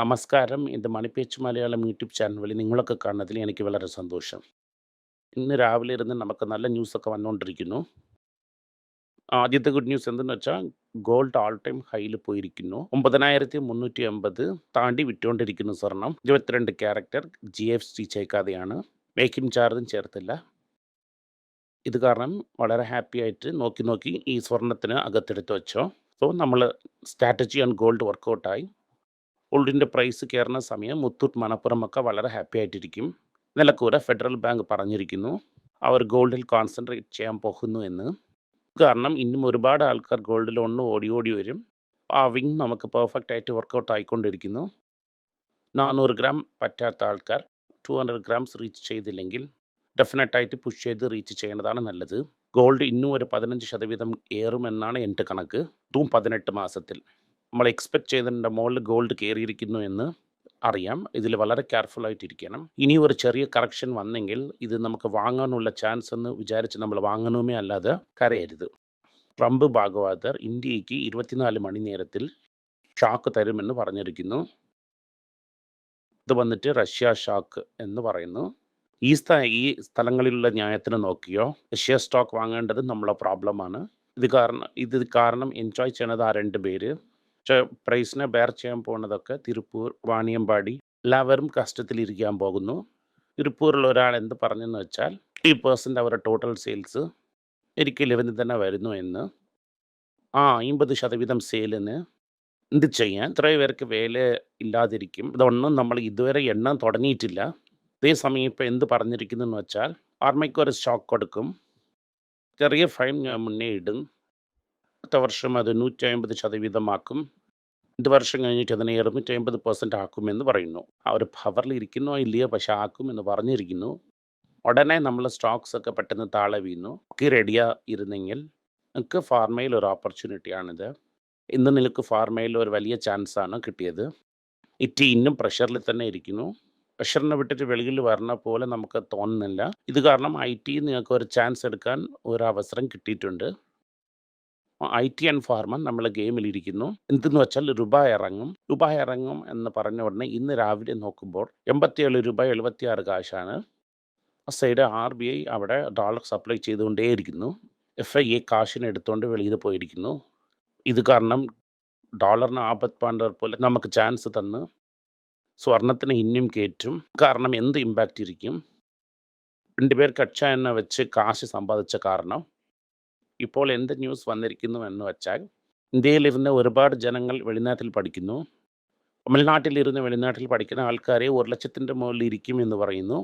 നമസ്കാരം. ഇത് മണിപ്പേച്ച് Malayalam YouTube channel വഴി നിങ്ങളൊക്കെ കാണുന്നതിൽ എനിക്ക് വളരെ സന്തോഷം. ഇന്ന് രാവിലെ ഇരുന്ന് നമുക്ക് നല്ല ന്യൂസൊക്കെ വന്നുകൊണ്ടിരിക്കുന്നു. ആദ്യത്തെ ഗുഡ് ന്യൂസ് എന്തെന്ന് വെച്ചാൽ ഗോൾഡ് ഓൾ ടൈം ഹൈയിൽ പോയിരിക്കുന്നു. 9380 താണ്ടി വിട്ടുകൊണ്ടിരിക്കുന്നു സ്വർണം. 22 ക്യാരക്ടർ ജി എഫ് സി ചേക്കാതെയാണ് മേക്കിംഗ് ചാർജും ചേർത്തില്ല. ഇത് കാരണം വളരെ ഹാപ്പി ആയിട്ട് നോക്കി നോക്കി ഈ സ്വർണത്തിന് അകത്തെടുത്ത് വെച്ചോ. സോ നമ്മൾ സ്ട്രാറ്റജി ഓൺ ഗോൾഡ് വർക്കൗട്ടായി. ഗോൾഡിന്റെ പ്രൈസ് കയറുന്ന സമയം മുത്തൂറ്റ് മണപ്പുറം ഒക്കെ വളരെ ഹാപ്പി ആയിട്ടിരിക്കും. നിലക്കൂര ഫെഡറൽ ബാങ്ക് പറഞ്ഞിരിക്കുന്നു അവർ ഗോൾഡിൽ കോൺസെൻട്രേറ്റ് ചെയ്യാൻ പോകുന്നു എന്ന്. കാരണം ഇന്നും ഒരുപാട് ആൾക്കാർ ഗോൾഡ് ലോണിന് ഓടി ഓടി വരും. ആ വിങ് നമുക്ക് പെർഫെക്റ്റ് ആയിട്ട് വർക്കൗട്ട് ആയിക്കൊണ്ടിരിക്കുന്നു. 400 ഗ്രാം പറ്റാത്ത ആൾക്കാർ 200 ഗ്രാംസ് റീച്ച് ചെയ്തില്ലെങ്കിൽ ഡെഫിനറ്റ് ആയിട്ട് പുഷ് ചെയ്ത് റീച്ച് ചെയ്യേണ്ടതാണ് നല്ലത്. ഗോൾഡ് ഇന്നും ഒരു 15% ഏറുമെന്നാണ് എന്റെ കണക്ക്. ഇതും പതിനെട്ട് മാസത്തിൽ. നമ്മൾ എക്സ്പെക്ട് ചെയ്തതിന്റെ മുകളിൽ ഗോൾഡ് കയറിയിരിക്കുന്നു എന്ന് അറിയാം. ഇതിൽ വളരെ കെയർഫുൾ ആയിട്ടിരിക്കണം. ഇനി ഒരു ചെറിയ കറക്ഷൻ വന്നെങ്കിൽ ഇത് നമുക്ക് വാങ്ങാനുള്ള ചാൻസ് എന്ന് വിചാരിച്ച് നമ്മൾ വാങ്ങണമേ അല്ലാതെ കരയരുത്. ട്രംപ് ഭാഗവതർ ഇന്ത്യയ്ക്ക് 24 മണി ഷാക്ക് ഷോക്ക് തരുമെന്ന് പറഞ്ഞിരിക്കുന്നു. ഇത് വന്നിട്ട് റഷ്യ ഷാക്ക് എന്ന് പറയുന്നു. ഈ സ്ഥ ഈ സ്ഥലങ്ങളിലുള്ള ന്യായത്തിന് നോക്കിയോ റഷ്യ സ്റ്റോക്ക് വാങ്ങേണ്ടത് നമ്മളെ പ്രോബ്ലമാണ്. ഇത് കാരണം ഇത് കാരണം എൻജോയ് ചെയ്യണത് ആ രണ്ട് പേര്. പക്ഷേ പ്രൈസിനെ ബെയർ ചെയ്യാൻ പോകുന്നതൊക്കെ തിരുപ്പൂർ, വാണിയമ്പാടി എല്ലാവരും കഷ്ടത്തിലിരിക്കാൻ പോകുന്നു. തിരുപ്പൂരിൽ ഒരാൾ എന്ത് പറഞ്ഞെന്ന് വെച്ചാൽ 50% അവരുടെ ടോട്ടൽ സെയിൽസ് എനിക്ക് ലെവനിൽ തന്നെ വരുന്നു എന്ന്. ആ 50% സെയിലിന് എന്ത് ചെയ്യാൻ? ഇത്രയും പേർക്ക് വേല ഇല്ലാതിരിക്കും. ഇതൊന്നും നമ്മൾ ഇതുവരെ എണ്ണാൻ തുടങ്ങിയിട്ടില്ല. അതേസമയം ഇപ്പോൾ എന്ത് പറഞ്ഞിരിക്കുന്നു എന്ന് വെച്ചാൽ ആർമിക്ക് ഒരു ഷോക്ക് കൊടുക്കും. ചെറിയ ഫൈൻ ഞാൻ മുന്നേ ഇടും. അടുത്ത വർഷം അത് നൂറ്റി അമ്പത് ശതവീതമാക്കും രണ്ട് വർഷം കഴിഞ്ഞിട്ട് അതിനെ 250% ആക്കുമെന്ന് പറയുന്നു. ആ ഒരു പവറിൽ ഇരിക്കുന്നോ ഇല്ലയോ പക്ഷെ ആക്കുമെന്ന് പറഞ്ഞിരിക്കുന്നു. ഉടനെ നമ്മൾ സ്റ്റോക്സ് ഒക്കെ പെട്ടെന്ന് താഴെ വീണു. ഒക്കെ റെഡിയാ ഇരുന്നെങ്കിൽ നിങ്ങൾക്ക് ഫാർമയിൽ ഒരു ഓപ്പർച്യൂണിറ്റിയാണിത്. ഇന്ന് നിനക്ക് ഫാർമയിൽ ഒരു വലിയ ചാൻസ് ആണ് കിട്ടിയത്. ഇറ്റ് ഇന്നും പ്രഷറിൽ തന്നെ ഇരിക്കുന്നു. പ്രഷറിനെ വിട്ടിട്ട് വെളിയിൽ വരണ പോലെ നമുക്ക് തോന്നുന്നില്ല. ഇത് കാരണം ഐ ടി നിങ്ങൾക്ക് ഒരു ചാൻസ് എടുക്കാൻ ഒരു അവസരം കിട്ടിയിട്ടുണ്ട്. ഐടി ആൻഡ് ഫാർമ നമ്മൾ ഗെയിമിലിരിക്കുന്നു എന്തെന്ന് വെച്ചാൽ രൂപ ഇറങ്ങും. രൂപ ഇറങ്ങും എന്ന് പറഞ്ഞ ഉടനെ ഇന്ന് രാവിലെ നോക്കുമ്പോൾ 87 രൂപ 76 കാശാണ്. ആ സൈഡ് ഐ അവിടെ ഡോളർ സപ്ലൈ ചെയ്തുകൊണ്ടേയിരിക്കുന്നു. എഫ് ഐ എ കാശിനെ എടുത്തുകൊണ്ട് വെളിയിൽ പോയിരിക്കുന്നു. ഇത് കാരണം ഡോളറിന് ആപത്ത് പാണ്ടർ പോലെ നമുക്ക് ചാൻസ് തന്ന് സ്വർണത്തിന് ഇന്നും കയറ്റും. കാരണം എന്ത് ഇമ്പാക്റ്റ് ഇരിക്കും? 2 പേർ കച്ച എണ്ണ വെച്ച് കാശ് സമ്പാദിച്ച കാരണം ഇപ്പോൾ എന്ത് ന്യൂസ് വന്നിരിക്കുന്നു എന്ന് വെച്ചാൽ ഇന്ത്യയിലിരുന്ന് ഒരുപാട് ജനങ്ങൾ വെളിനാട്ടിൽ പഠിക്കുന്നു. തമിഴ്നാട്ടിലിരുന്ന് വെളിനാട്ടിൽ പഠിക്കുന്ന ആൾക്കാരെ 1,00,000ന്റെ മുകളിൽ ഇരിക്കും എന്ന് പറയുന്നു.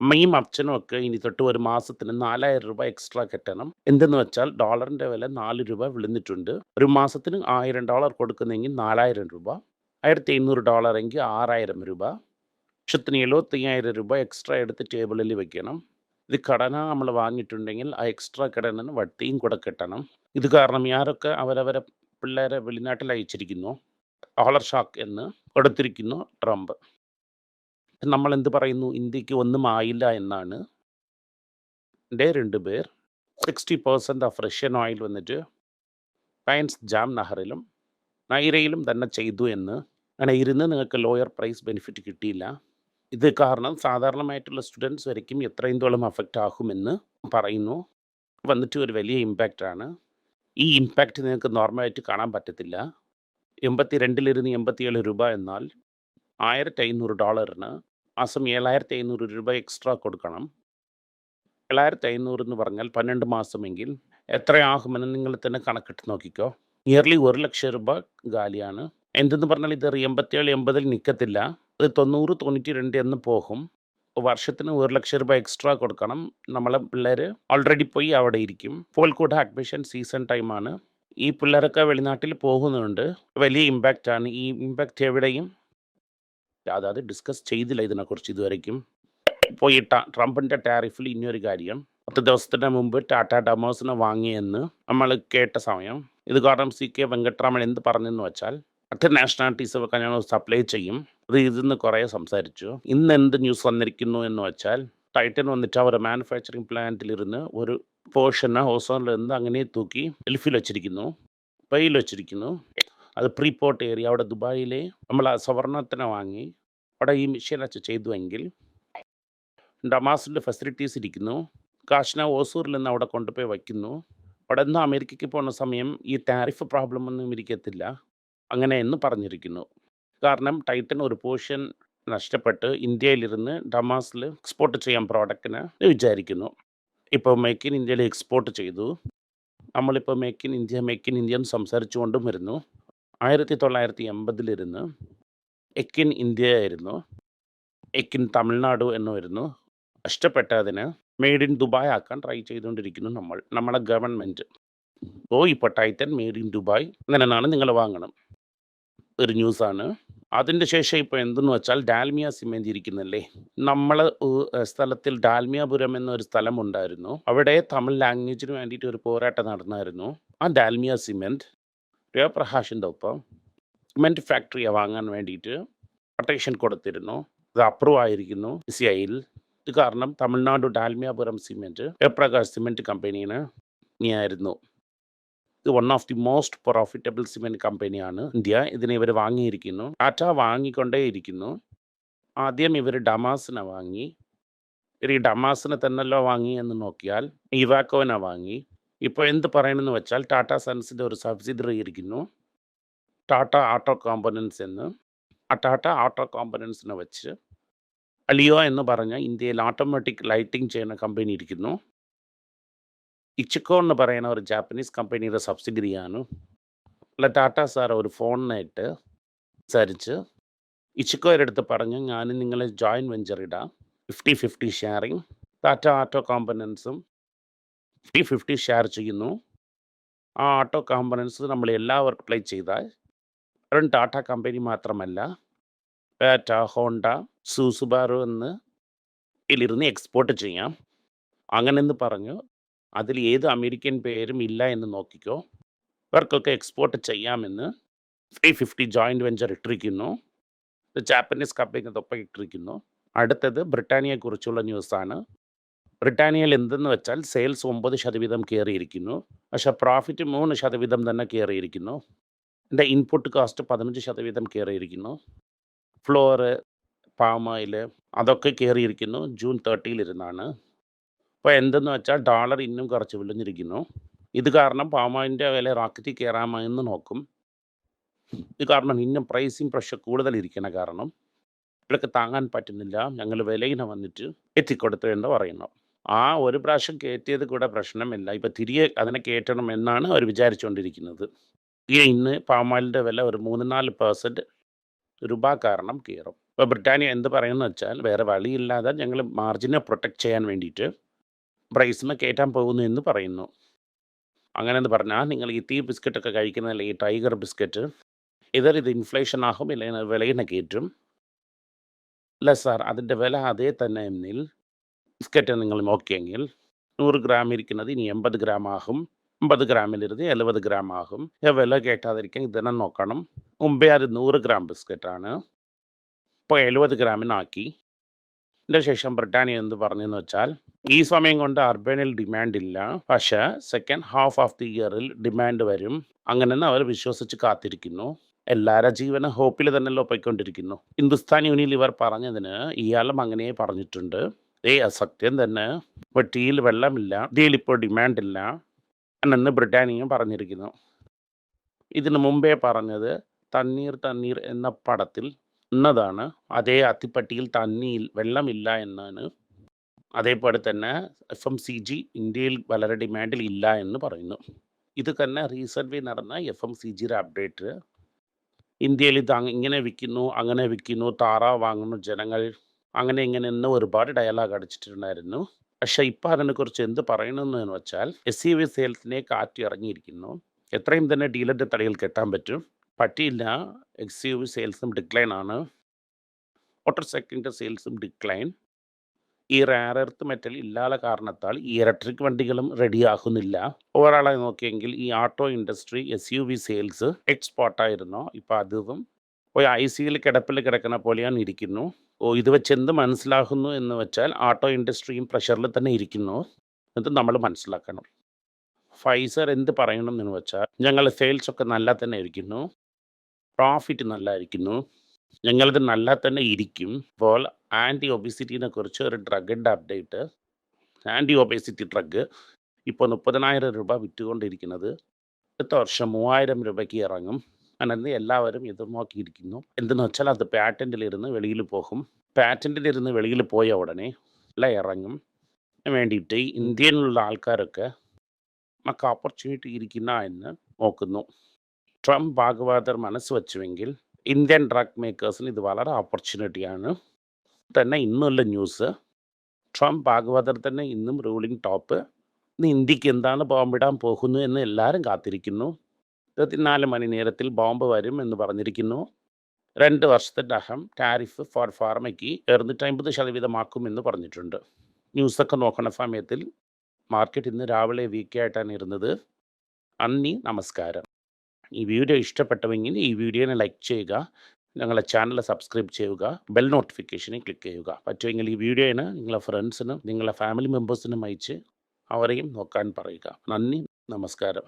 അമ്മയും അച്ഛനും ഒക്കെ ഇനി തൊട്ട് ഒരു മാസത്തിന് 4000 രൂപ എക്സ്ട്രാ കെട്ടണം. എന്തെന്ന് വെച്ചാൽ ഡോളറിന്റെ വില നാല് രൂപ വിളിന്നിട്ടുണ്ട്. ഒരു മാസത്തിന് ആയിരം ഡോളർ കൊടുക്കുന്നെങ്കിൽ 4000 രൂപ. 1500 ഡോളർ എങ്കിൽ ആറായിരം രൂപ. ലക്ഷത്തിന് എഴുപത്തി അയ്യായിരം രൂപ എക്സ്ട്രാ എടുത്ത് ടേബിളിൽ വെക്കണം. ഇത് കടന നമ്മൾ വാങ്ങിയിട്ടുണ്ടെങ്കിൽ ആ എക്സ്ട്രാ കടനിന് വട്ടിയും കൂടെ കിട്ടണം ഇത് കാരണം ആരൊക്കെ അവരവരെ പിള്ളേരെ വെളിനാട്ടിൽ അയച്ചിരിക്കുന്നു. ഓളർ ഷാക്ക് എന്ന് കൊടുത്തിരിക്കുന്നു ട്രംപ്. നമ്മൾ എന്ത് പറയുന്നു? ഇന്ത്യയ്ക്ക് ഒന്നും ആയില്ല എന്നാണ്. എന്റെ രണ്ട് പേർ 60% ഓഫ് റഷ്യൻ ഓയിൽ വന്നിട്ട് പയൻസ് ജാം നഹറിലും നൈറയിലും തന്നെ ചെയ്തു എന്ന്. അങ്ങനെ ഇരുന്ന് നിങ്ങൾക്ക് ലോയർ പ്രൈസ് ബെനിഫിറ്റ് കിട്ടിയില്ല. ഇത് കാരണം സാധാരണമായിട്ടുള്ള സ്റ്റുഡൻസ് വരയ്ക്കും എത്രത്തോളം അഫക്റ്റ് ആകുമെന്ന് പറയുന്നു. വന്നിട്ട് ഒരു വലിയ ഇമ്പാക്റ്റ് ആണ്. ഈ ഇമ്പാക്റ്റ് നിങ്ങൾക്ക് നോർമലായിട്ട് കാണാൻ പറ്റത്തില്ല. 82 87 രൂപ എന്നാൽ 1500 ഡോളറിന് മാസം 7500 രൂപ എക്സ്ട്രാ കൊടുക്കണം. 7500 എന്ന് പറഞ്ഞാൽ 12 മാസമെങ്കിൽ എത്രയാകുമെന്ന് നിങ്ങൾ തന്നെ കണക്കിട്ട് നോക്കിക്കോ. ഇയർലി 1,00,000 രൂപ ഗാലിയാണ്. എന്തെന്ന് പറഞ്ഞാൽ ഇത് 87 80ൽ നിൽക്കത്തില്ല. അത് 90 92 എന്ന് പോകും. വർഷത്തിന് ഒരു ലക്ഷം രൂപ എക്സ്ട്രാ കൊടുക്കണം. നമ്മളെ പിള്ളേർ ഓൾറെഡി പോയി അവിടെ ഇരിക്കും. കോഴിക്കോട് കൂടെ അഡ്മിഷൻ സീസൺ ടൈമാണ്. ഈ പിള്ളേരൊക്കെ വെളിനാട്ടിൽ പോകുന്നുണ്ട്. വലിയ ഇമ്പാക്റ്റ് ആണ്. ഈ ഇമ്പാക്റ്റ് എവിടെയും അതായത് ഡിസ്കസ് ചെയ്തില്ല ഇതിനെക്കുറിച്ച് ഇതുവരയ്ക്കും. ഇപ്പോൾ ഈ ട ട്രംപിന്റെ ടാരിഫിൽ ഇനിയൊരു കാര്യം 10 ദിവസത്തിന് മുമ്പ് ടാറ്റ ഡമോസിനെ വാങ്ങിയെന്ന് നമ്മൾ കേട്ട സമയം ഇത് കാരണം സി കെ വെങ്കട്ടരാമൻ എന്ത് പറഞ്ഞെന്ന് വെച്ചാൽ മറ്റ് നാഷണാലിറ്റീസ് ഒക്കെ ഞങ്ങൾ സപ്ലൈ ചെയ്യും. അത് ഇതിന്ന് കുറേ സംസാരിച്ചു. ഇന്ന് എന്ത് ന്യൂസ് വന്നിരിക്കുന്നു എന്ന് വെച്ചാൽ ടൈറ്റൻ വന്നിട്ട് അവരുടെ മാനുഫാക്ചറിങ് പ്ലാന്റിലിരുന്ന് ഒരു പോർഷന് ഹോസോണിലിരുന്ന് അങ്ങനെ തൂക്കി എൽഫിൽ വെച്ചിരിക്കുന്നു. പൈയിൽ വെച്ചിരിക്കുന്നു. അത് പ്രീപോർട്ട് ഏരിയ അവിടെ ദുബായിലെ നമ്മൾ ആ സവർണത്തിനെ വാങ്ങി അവിടെ ഈ മെഷീൻ വെച്ച് ചെയ്തുവെങ്കിൽ ഡമാസിന്റെ ഫെസിലിറ്റീസ് ഇരിക്കുന്നു കാശ്ന ഓസൂറിൽ നിന്ന് അവിടെ കൊണ്ടുപോയി വയ്ക്കുന്നു അവിടെ നിന്ന് അമേരിക്കയ്ക്ക് പോകുന്ന സമയം ഈ താരിഫ് പ്രോബ്ലം ഒന്നും ഇരിക്കത്തില്ല അങ്ങനെ എന്ന് പറഞ്ഞിരിക്കുന്നു കാരണം ടൈറ്റൻ ഒരു പോർഷൻ നഷ്ടപ്പെട്ട് ഇന്ത്യയിലിരുന്ന് ഡമാസിൽ എക്സ്പോർട്ട് ചെയ്യാൻ പ്രോഡക്റ്റിന് വിചാരിക്കുന്നു. ഇപ്പോൾ മേക്ക് ഇൻ ഇന്ത്യയിൽ എക്സ്പോർട്ട് ചെയ്തു. നമ്മളിപ്പോൾ make in India make in India എന്ന് സംസാരിച്ചുകൊണ്ടും വരുന്നു. ആയിരത്തി തൊള്ളായിരത്തി എൺപതിലിരുന്ന് എക്കിൻ ഇന്ത്യ ആയിരുന്നു എക്കിൻ തമിഴ്നാട് എന്ന് വരുന്നു. ഇഷ്ടപ്പെട്ടതിന് മെയ്ഡ് ഇൻ ദുബായ് ആക്കാൻ ട്രൈ ചെയ്തുകൊണ്ടിരിക്കുന്നു നമ്മൾ നമ്മുടെ ഗവൺമെന്റ് ഓ ഇപ്പോൾ ടൈറ്റൻ മെയ്ഡ് ഇൻ ദുബായ് അങ്ങനെ നിങ്ങൾ വാങ്ങണം. ഒരു ന്യൂസാണ്. അതിന്റെ ശേഷം ഇപ്പോൾ എന്തെന്ന് വെച്ചാൽ ഡാൽമിയ സിമെന്റ് ഇരിക്കുന്നല്ലേ? നമ്മൾ സ്ഥലത്തിൽ ഡാൽമിയാപുരം എന്നൊരു സ്ഥലം ഉണ്ടായിരുന്നു അവിടെ തമിഴ് ലാംഗ്വേജിന് വേണ്ടിയിട്ട് ഒരു പോരാട്ടം നടന്നായിരുന്നു. ആ ഡാൽമിയ സിമെന്റ് ജയപ്രകാശിന്റെ ഒപ്പം സിമെന്റ് ഫാക്ടറിയെ വാങ്ങാൻ വേണ്ടിയിട്ട് കൊട്ടേഷൻ കൊടുത്തിരുന്നു. ഇത് അപ്രൂവ് ആയിരിക്കുന്നു സി ഐയിൽ ഇത് കാരണം തമിഴ്നാട് ഡാൽമിയാപുരം സിമെന്റ് ജയപ്രകാശ് സിമെന്റ് കമ്പനിയാണ് ആയിരുന്നു ഇത് one of the most profitable cement കമ്പനിയാണ് ഇന്ത്യ. ഇതിനെ ഇവർ വാങ്ങിയിരിക്കുന്നു. ടാറ്റ വാങ്ങിക്കൊണ്ടേയിരിക്കുന്നു ആദ്യം ഇവർ ഡമാസിനെ വാങ്ങി. ഇവർ ഈ ഡമാസിനെ തന്നെല്ലോ വാങ്ങി എന്ന് നോക്കിയാൽ ഇവാക്കോനെ വാങ്ങി. ഇപ്പോൾ എന്ത് പറയണമെന്ന് വെച്ചാൽ ടാറ്റ സൺസിന്റെ ഒരു സബ്സിഡറി ഇരിക്കുന്നു. ടാറ്റ ആട്ടോ കോമ്പനൻസ് എന്ന്. ആ ടാറ്റ ആട്ടോ കോമ്പനൻസിനെ വെച്ച് അലിയോ എന്ന് പറഞ്ഞ ഇന്ത്യയിൽ ഓട്ടോമാറ്റിക് ലൈറ്റിംഗ് ചെയ്യുന്ന കമ്പനി ഇരിക്കുന്നു. ഇച്ചിക്കോ എന്ന് പറയുന്ന ഒരു ജാപ്പനീസ് കമ്പനിയുടെ സബ്സിഡിയറിയാണ് അല്ല ടാറ്റ സാർ ഒരു ഫോണിനായിട്ട് സംസാരിച്ച് ഇച്ചിക്കോയുടെ അടുത്ത് പറഞ്ഞു ഞാൻ നിങ്ങളെ ജോയിൻ വെഞ്ചർ ഇടാം. Fifty fifty sharing Tata auto കോമ്പനൻസും fifty fifty share ചെയ്യുന്നു. ആ ആട്ടോ കോമ്പനൻസ് നമ്മൾ എല്ലാവർക്കും പ്ലേ ചെയ്താൽ വെറും ടാറ്റ കമ്പനി മാത്രമല്ല ടാറ്റ ഹോണ്ട സൂസുബാറു എന്ന് ഇതിലിരുന്ന് എക്സ്പോർട്ട് ചെയ്യാം. അങ്ങനെന്ന് പറഞ്ഞു. അതിൽ ഏത് അമേരിക്കൻ പേരും ഇല്ല എന്ന് നോക്കിക്കോ. ഇവർക്കൊക്കെ എക്സ്പോർട്ട് ചെയ്യാമെന്ന് ഫ്രീ ഫിഫ്റ്റി ജോയിന്റ് വെഞ്ചർ ഇട്ടിരിക്കുന്നു. ഇത് ജാപ്പനീസ് കമ്പനിക്കൊപ്പം ഇട്ടിരിക്കുന്നു. അടുത്തത് ബ്രിട്ടാനിയയെക്കുറിച്ചുള്ള ന്യൂസാണ് ബ്രിട്ടാനിയയിൽ എന്തെന്ന് വെച്ചാൽ സെയിൽസ് ഒമ്പത് ശതവീതം കയറിയിരിക്കുന്നു. പക്ഷേ പ്രോഫിറ്റ് മൂന്ന് ശതവീതം തന്നെ കയറിയിരിക്കുന്നു. എന്റെ ഇൻപുട്ട് കോസ്റ്റ് പതിനഞ്ച് ശതവീതം കയറിയിരിക്കുന്നു. ഫ്ലോറ് പാം ഓയിൽ അതൊക്കെ കയറിയിരിക്കുന്നു. ജൂൺ തേർട്ടിയിലിരുന്നാണ് അപ്പോൾ എന്തെന്ന് വെച്ചാൽ ഡോളർ ഇന്നും കുറച്ച് വിളിഞ്ഞിരിക്കുന്നു ഇത് കാരണം പാമായിന്റെ വില റാക്കറ്റിൽ കയറാമെന്ന് നോക്കും. ഇത് കാരണം ഇന്നും പ്രൈസിങ് പ്രഷർ കൂടുതലിരിക്കണ കാരണം ഇവർക്ക് താങ്ങാൻ പറ്റുന്നില്ല. ഞങ്ങൾ വിലയിനെ വന്നിട്ട് എത്തിക്കൊടുത്തു എന്ന് പറയുന്നു. ആ ഒരു പ്രാവശ്യം കയറ്റിയത് കൂടെ പ്രശ്നമില്ല. ഇപ്പം തിരികെ അതിനെ കയറ്റണം എന്നാണ് അവർ വിചാരിച്ചുകൊണ്ടിരിക്കുന്നത്. ഇന്ന് പാമാലിന്റെ വില ഒരു മൂന്ന് നാല് പേഴ്സന്റ് രൂപ കാരണം കയറും. ഇപ്പോൾ ബ്രിട്ടാനിയ എന്ത് പറയുന്നത് വെച്ചാൽ വേറെ വഴിയില്ലാതെ ഞങ്ങൾ മാർജിനെ പ്രൊട്ടക്റ്റ് ചെയ്യാൻ വേണ്ടിയിട്ട് പ്രൈസിന് കയറ്റാൻ പോകുന്നു എന്ന് പറയുന്നു. അങ്ങനെയെന്ന് പറഞ്ഞാൽ നിങ്ങൾ ഈ തീ ബിസ്ക്കറ്റൊക്കെ കഴിക്കുന്നതല്ലേ ഈ ടൈഗർ ബിസ്ക്കറ്റ് ഇതർ ഇത് ഇൻഫ്ലേഷൻ ആകും ഇല്ലെങ്കിൽ വിലയിനെ കയറ്റും. അല്ല സാർ അതിന്റെ വില അതേ തന്നെ എന്നിൽ ബിസ്ക്കറ്റ് നിങ്ങൾ നോക്കിയെങ്കിൽ നൂറ് ഗ്രാം ഇരിക്കുന്നത് ഇനി എൺപത് ഗ്രാം ആകും അമ്പത് ഗ്രാമിലിരുന്ന് എഴുപത് ഗ്രാം ആകും. വില കേട്ടാതിരിക്കാൻ ഇതിനെ നോക്കണം. മുമ്പേ അത് നൂറ് ഗ്രാം ബിസ്ക്കറ്റാണ്. ഇപ്പോൾ എഴുപത് ഗ്രാമിനാക്കി. ഇതിന്റെ ശേഷം ബ്രിട്ടാനിയ എന്ത് പറഞ്ഞെന്ന് വെച്ചാൽ ഈ സമയം കൊണ്ട് അർബനിൽ ഡിമാൻഡ് ഇല്ല. പക്ഷേ സെക്കൻഡ് ഹാഫ് ഓഫ് ദി ഇയറിൽ ഡിമാൻഡ് വരും. അങ്ങനെന്ന് അവർ വിശ്വസിച്ച് കാത്തിരിക്കുന്നു. എല്ലാവരുടെ ജീവന ഹോപ്പിൽ തന്നെയല്ലോ പോയിക്കൊണ്ടിരിക്കുന്നു. ഹിന്ദുസ്ഥാൻ യൂണിയൻ ഇവർ പറഞ്ഞതിന് ഇയാളും അങ്ങനെ പറഞ്ഞിട്ടുണ്ട്. ഏ അസത്യം തന്നെ. ഇപ്പോൾ ടീയിൽ വെള്ളമില്ല. ടീയിൽ ഇപ്പോൾ ഡിമാൻഡ് ഇല്ല. എന്നെന്ന് ബ്രിട്ടാനിയും പറഞ്ഞിരിക്കുന്നു. ഇതിനു മുമ്പേ പറഞ്ഞത് തണ്ണീർ തണ്ണീർ എന്ന പടത്തിൽ എന്നതാണ് അതേ അത്തിപ്പട്ടിയിൽ തണ്ണിയിൽ വെള്ളമില്ല എന്നാണ്. അതേപോലെ തന്നെ എഫ് എം സി ജി ഇന്ത്യയിൽ വളരെ ഡിമാൻഡിൽ ഇല്ല എന്ന് പറയുന്നു. ഇത് തന്നെ റീസെന്റ്ലി നടന്ന എഫ് എം സി ജിയുടെ അപ്ഡേറ്റ്. ഇന്ത്യയിൽ ഇത് ഇങ്ങനെ വിൽക്കുന്നു അങ്ങനെ വിൽക്കുന്നു താറാവ് വാങ്ങുന്നു ജനങ്ങൾ അങ്ങനെ ഇങ്ങനെ എന്ന് ഒരുപാട് ഡയലോഗ് അടിച്ചിട്ടുണ്ടായിരുന്നു. പക്ഷേ ഇപ്പം അതിനെക്കുറിച്ച് എന്ത് പറയണമെന്ന് വെച്ചാൽ എസ് സി വി സെയിൽസിനെ കാറ്റ് ഇറങ്ങിയിരിക്കുന്നു എത്രയും തന്നെ ഡീലറിന്റെ തലയിൽ കെട്ടാൻ പറ്റും. പറ്റിയില്ല എക്സ് യു വി സെയിൽസും ഡിക്ലൈൻ ആണ്. മോട്ടോർ സൈക്കിളിന്റെ സെയിൽസും ഡിക്ലൈൻ ഈ റയർ എർത്ത് മെറ്റൽ ഇല്ലാത്ത കാരണത്താൽ ഈ ഇലക്ട്രിക് വണ്ടികളും റെഡിയാകുന്നില്ല ഓവറാളായി നോക്കിയെങ്കിൽ ഈ auto industry S U V sales എക്സ്പോർട്ടായിരുന്നു ഇപ്പോൾ അതും ഒരു ഐ സിയിൽ കിടപ്പിൽ കിടക്കുന്ന പോലെയാണ് ഇരിക്കുന്നു. ഓ ഇത് വെച്ച് എന്ത് മനസ്സിലാകുന്നു എന്ന് വെച്ചാൽ ഓട്ടോ ഇൻഡസ്ട്രിയും പ്രഷറിൽ തന്നെ ഇരിക്കുന്നു. എന്ന് നമ്മൾ മനസ്സിലാക്കണം. ഫൈസർ എന്ത് പറയണം എന്ന് വെച്ചാൽ ഞങ്ങൾ സെയിൽസ് ഒക്കെ നല്ല തന്നെ ഇരിക്കുന്നു പ്രോഫിറ്റ് നല്ലതായിരിക്കുന്നു ഞങ്ങളത് നല്ല തന്നെ ഇരിക്കും. അപ്പോൾ ആന്റി ഒബിസിറ്റിനെ കുറിച്ച് ഒരു ഡ്രഗിന്റെ അപ്ഡേറ്റ് ആന്റി ഒബേസിറ്റി ഡ്രഗ് ഇപ്പോൾ മുപ്പതിനായിരം രൂപ വിറ്റുകൊണ്ടിരിക്കുന്നത്. അടുത്ത വർഷം മൂവായിരം രൂപയ്ക്ക് ഇറങ്ങും. അങ്ങനെ എല്ലാവരും എതിർനോക്കിയിരിക്കുന്നു. എന്തെന്ന് വെച്ചാൽ അത് പാറ്റന്റിലിരുന്ന് വെളിയിൽ പോകും. പാറ്റന്റിലിരുന്ന് വെളിയിൽ പോയ ഉടനെ എല്ലാം ഇറങ്ങും. വേണ്ടിയിട്ട് ഇന്ത്യയിലുള്ള ആൾക്കാരൊക്കെ നമുക്ക് ഓപ്പർച്യൂണിറ്റി ഇരിക്കുന്ന എന്ന് നോക്കുന്നു. ട്രംപ് ഭാഗവതർ മനസ്സ് വെച്ചുവെങ്കിൽ ഇന്ത്യൻ ഡ്രഗ് മേക്കേഴ്സിന് ഇത് വളരെ ഓപ്പർച്യൂണിറ്റിയാണ് തന്നെ ഇന്നുള്ള ന്യൂസ് ട്രംപ് ഭാഗവതർ തന്നെ ഇന്നും റൂളിംഗ് ടോപ്പ് ഇന്ന് ഇന്ത്യയ്ക്ക് എന്താണ് ബോംബിടാൻ പോകുന്നു എന്ന് എല്ലാവരും കാത്തിരിക്കുന്നു. ഇരുപത്തിനാല് മണി നേരത്തിൽ ബോംബ് വരും എന്ന് പറഞ്ഞിരിക്കുന്നു. രണ്ട് വർഷത്തിന്റെ അഹം ടാരിഫ് ഫോർ ഫാർമയ്ക്ക് എഴുന്നൂറ്റമ്പത് ശതവീതമാക്കുമെന്ന് പറഞ്ഞിട്ടുണ്ട്. ന്യൂസൊക്കെ നോക്കണ സമയത്തിൽ മാർക്കറ്റ് ഇന്ന് രാവിലെ വീക്കായിട്ടാണ് ഇരുന്നത്. നന്ദി നമസ്കാരം. ഈ വീഡിയോ ഇഷ്ടപ്പെട്ടവെങ്കിൽ ഈ വീഡിയോനെ ലൈക്ക് ചെയ്യുക ഞങ്ങളെ ചാനൽ സബ്സ്ക്രൈബ് ചെയ്യുക ബെൽ നോട്ടിഫിക്കേഷനെ ക്ലിക്ക് ചെയ്യുക. പറ്റുമെങ്കിൽ ഈ വീഡിയോയിന് നിങ്ങളെ ഫ്രണ്ട്സിനും നിങ്ങളെ ഫാമിലി മെമ്പേഴ്സിനും അയച്ച് അവരെയും നോക്കാൻ പറയുക. നന്ദി നമസ്കാരം.